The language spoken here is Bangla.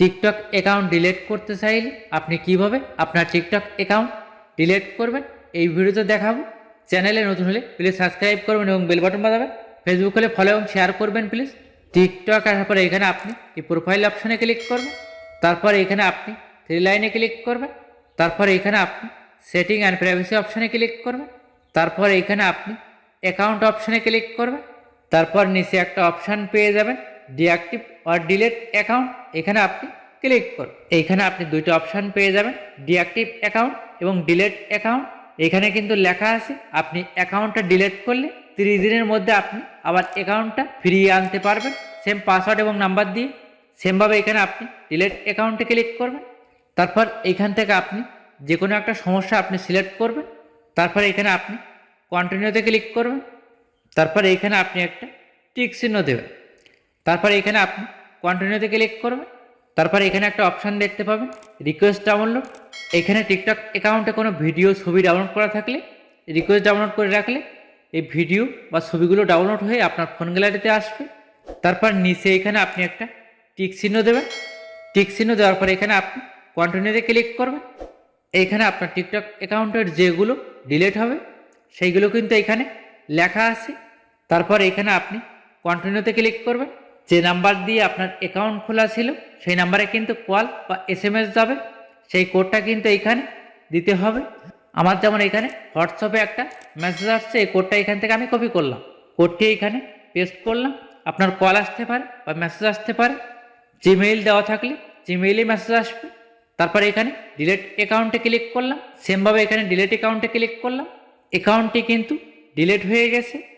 টিকটক অ্যাকাউন্ট ডিলিট করতে চাইলে আপনি কীভাবে আপনার টিকটক অ্যাকাউন্ট ডিলেট করবেন? এই ভিডিওতে দেখাবো। চ্যানেলে নতুন হলে প্লিজ সাবস্ক্রাইব করবেন এবং বেল বাটন বাজাবেন। ফেসবুক হলে ফলো এবং শেয়ার করবেন প্লিজ টিকটক আসার পরে এখানে আপনি এই প্রোফাইল অপশানে ক্লিক করবেন। তারপর এখানে আপনি থ্রি লাইনে ক্লিক করবেন। তারপর এখানে আপনি সেটিং অ্যান্ড প্রাইভেসি অপশানে ক্লিক করবেন। তারপর এখানে আপনি অ্যাকাউন্ট অপশানে ক্লিক করবেন। তারপর নিচে একটা অপশান পেয়ে যাবেন। ডিঅ্যাক্টিভ অর ডিলেট অ্যাকাউন্ট এখানে আপনি ক্লিক করুন। এইখানে আপনি দুইটা অপশান পেয়ে যাবেন ডিঅ্যাক্টিভ অ্যাকাউন্ট এবং ডিলেট অ্যাকাউন্ট এখানে কিন্তু লেখা আছে, আপনি অ্যাকাউন্টটা ডিলেট করলে তিরিশ দিনের মধ্যে আপনি আবার অ্যাকাউন্টটা ফিরিয়ে আনতে পারবেন। সেম পাসওয়ার্ড এবং নাম্বার দিয়ে সেমভাবে এখানে আপনি ডিলেট অ্যাকাউন্টে ক্লিক করবেন। তারপর এইখান থেকে আপনি যে কোনো একটা সমস্যা আপনি সিলেক্ট করবেন। তারপর এখানে আপনি কন্টিনিউতে ক্লিক করবেন। তারপর এইখানে আপনি একটা টিক চিহ্ন দেবেন। তারপর এখানে আপনি কন্টিনিউতে ক্লিক করবেন। তারপর এখানে একটা অপশান দেখতে পাবেন রিকোয়েস্ট ডাউনলোড এখানে টিকটক অ্যাকাউন্টে কোনো ভিডিও ছবি ডাউনলোড করা থাকলে রিকোয়েস্ট ডাউনলোড করে রাখলে এই ভিডিও বা ছবিগুলো ডাউনলোড হয়ে আপনার ফোন গ্যালারিতে আসবে। তারপর নিচে এখানে আপনি একটা টিক চিহ্ন দেবেন। টিক চিহ্ন দেওয়ার পর এখানে আপনি কন্টিনিউতে ক্লিক করবেন। এখানে আপনার টিকটক অ্যাকাউন্টের যেগুলো ডিলিট হবে, সেইগুলো কিন্তু এখানে লেখা আছে। তারপর এখানে আপনি কন্টিনিউতে ক্লিক করবেন। যে নাম্বার দিয়ে আপনার অ্যাকাউন্ট খোলা ছিল, সেই নাম্বারে কিন্তু কল বা এস এম এস যাবে। সেই কোডটা কিন্তু এইখানে দিতে হবে। আমার যেমন এখানে হোয়াটসঅ্যাপে একটা মেসেজ আসছে, এই কোডটা এখান থেকে আমি কপি করলাম। কোডটি এখানে পেস্ট করলাম। আপনার কল আসতে পারে বা মেসেজ আসতে পারে। জিমেইল দেওয়া থাকলে জিমেইলে মেসেজ আসবে। তারপর এখানে ডিলেট অ্যাকাউন্টে ক্লিক করলাম। সেমভাবে এখানে ডিলেট অ্যাকাউন্টে ক্লিক করলাম। অ্যাকাউন্টটি কিন্তু ডিলেট হয়ে গেছে।